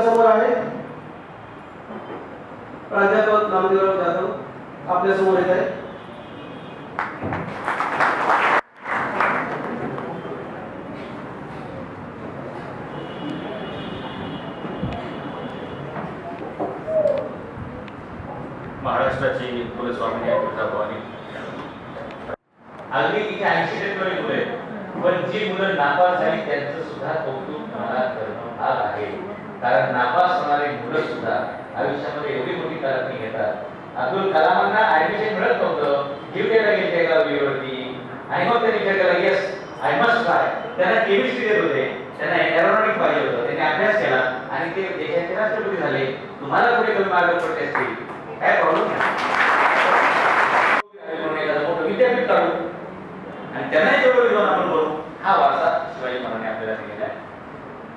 आपल्यासमोर आहे. प्राध्यापक नामदेवराव जाधव आपल्यासमोर येत आहे महाराष्ट्राची कुलस्वामिनी आहे तुळजाभवानी. अगदी तिथे ऐंशी टक्के मुलं पण जी मुलं नापास झाली त्यांचं सुद्धा कौतुक मला करणं भाग आहे. कारण नापास होणारे मुलं सुद्धा आयुष्यामध्ये एवढी मोठी तरक्की घेतात. अब्दुल कलामांना ऍडमिशन मिळत नव्हतं. जीवडेला गेले एका वेळेवरती आणि मग त्यांनी विचार केला येस आय मस्ट ट्राय त्यांना केमिस्ट्री देत होते. त्यांना एरोनॉटिक पाहिजे होतं. त्यांनी अभ्यास केला आणि ते देशाचे राष्ट्रपती झाले. तुम्हाला कुठे कमी मार्ग पडले असतील? काय प्रॉब्लेम विद्यापीठ काढू. आणि त्यांना जेवढं विधान आपण करू. हा वारसा शिवाजी महाराजांनी आपल्याला दिलेला आहे.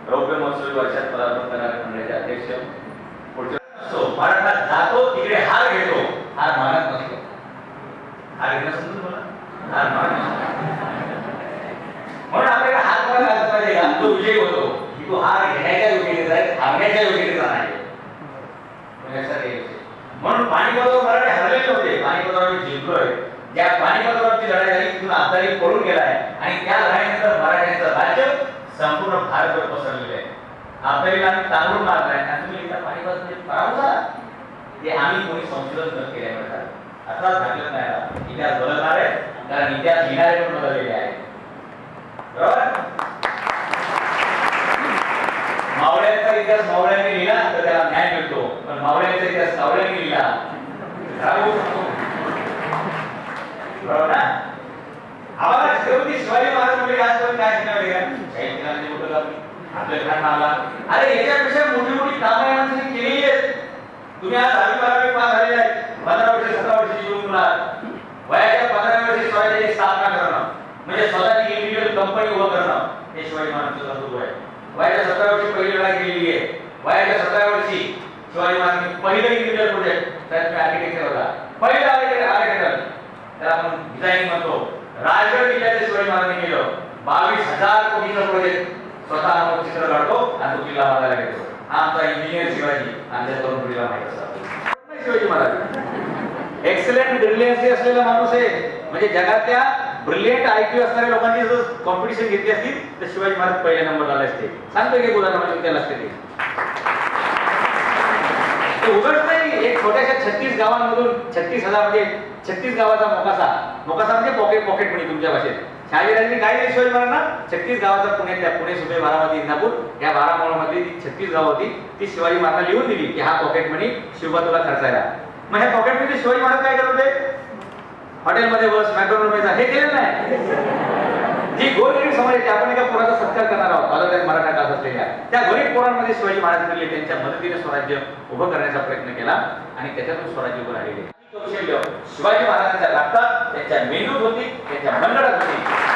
रौप्य महोत्सवी वर्षात पदार्पण करणाऱ्या मंडळाचे अध्यक्ष. पुढच्या असतो मराठा जातो तिकडे हार घेतो. हार मानत नसतो. हार घेणं समजून मला हार मानत म्हणून आपल्याला हार पण घालत पाहिजे. का तो विजय होतो. की तो हार घेण्याच्या योग्यतेचा आहे थांबण्याच्या योग्यतेचा नाही. म्हणून पाणीपतावर मराठे हरलेले होते. पाणीपतावर आम्ही जिंकलोय ज्या पाणीपतावरची लढाई झाली तिथून अब्दाली पळून गेलाय. आणि त्या लढाईनंतर मराठ्यांचं राज्य संपूर्ण भारतभर पसरलेले आहे आपल्याला आम्ही तांदूळ मारलाय आणि तुम्ही एकदा पाणीपत म्हणजे पराभव झाला ते आम्ही कोणी संशोधन न केल्यामुळे झालं. अर्थात घातलं नाही इतिहास बदलणार आहे. कारण इतिहास लिहिणारे पण बदललेले आहे बरोबर? मावळ्यांचा इतिहास मावळ्यांनी लिहिला तर त्याला न्याय मिळतो. पण मावळ्यांचा इतिहास सावळ्यांनी लिहिला. बरोबर ना? आम्हाला छत्रपती शिवाजी महाराजांकडे म्हणजे आज काय शिकणार आहे? का शहीद दिनाचे मोठं काम आपल्या घरात मारला अरे याच्यापेक्षा मोठी मोठी कामं या माणसाने केलेली आहेत. तुम्ही आज दहावी बारावी पास झालेले आहेत. पंधरा वर्ष सतरा वर्ष येऊन मुला वयाच्या पंधरा वर्षी स्वतःची स्थापना करणं. म्हणजे स्वतःची इंडिव्हिज्युअल कंपनी उभं करणं हे शिवाजी महाराजांचं तत्व आहे. वयाच्या सतरा वर्षी पहिली लढाई केलेली आहे. वयाच्या सतरा वर्षी शिवाजी महाराजांनी पहिलं इंडिव्हिज्युअल प्रोजेक्ट त्यात मी आर्किटेक्चर होता पहिला आर्किटेक्टर त्याला आपण डिझाईन म्हणतो रायगड किल्ल्याचे शिवाजी महाराजांनी केलं. बावीस हजार कोटीचं प्रोजेक्ट स्वतः आपण चित्र काढतो आणि तो किल्ला बांधायला घेतो हा आमचा इंजिनियर शिवाजी आणि त्या तरुण पिढीला माहीत असतात शिवाजी महाराज? एक्सलेंट ब्रिलियन्सी असलेला माणूस आहे. म्हणजे जगातल्या ब्रिलियंट आयक्यू असणाऱ्या लोकांची जर कॉम्पिटिशन घेतली असती तर शिवाजी महाराज पहिल्या नंबर आले असते. सांगतो की उदाहरण म्हणजे त्याला असते ते. ते नाही. छत्तीस गावांमधून छत्तीस हजार म्हणजे छत्तीस गावाचा मोकासा. मोकासा म्हणजे पॉकेट पॉकेट मनी तुमच्या भाषेत. शहाजीराजांनी काय दिली शिवाजी महाराजांना छत्तीस गावाचा पुण्यातल्या पुणे सुबे बारामती इंदापूर. या बारामोळामधली जी ती छत्तीस गाव होती ती शिवाजी महाराजांना लिहून दिली की हा पॉकेट मनी शिवबा तुला खर्चायला. मग ह्या पॉकेटमध्ये शिवाजी महाराज काय करत होते? हॉटेलमध्ये बस मॅकडॉनल्ड हे केलेलं नाही. जी गोरगरीब समाजाची आपण एका पुरात असलेल्या त्या गरीब पोरांमध्ये शिवाजी महाराजांनी त्यांच्या मदतीने स्वराज्य उभं करण्याचा प्रयत्न केला आणि त्याच्यातून स्वराज्य उभं राहिले कौशल्य शिवाजी महाराजांच्या लागतात त्यांच्या मेंदूत होती त्यांच्या मंडळात होती.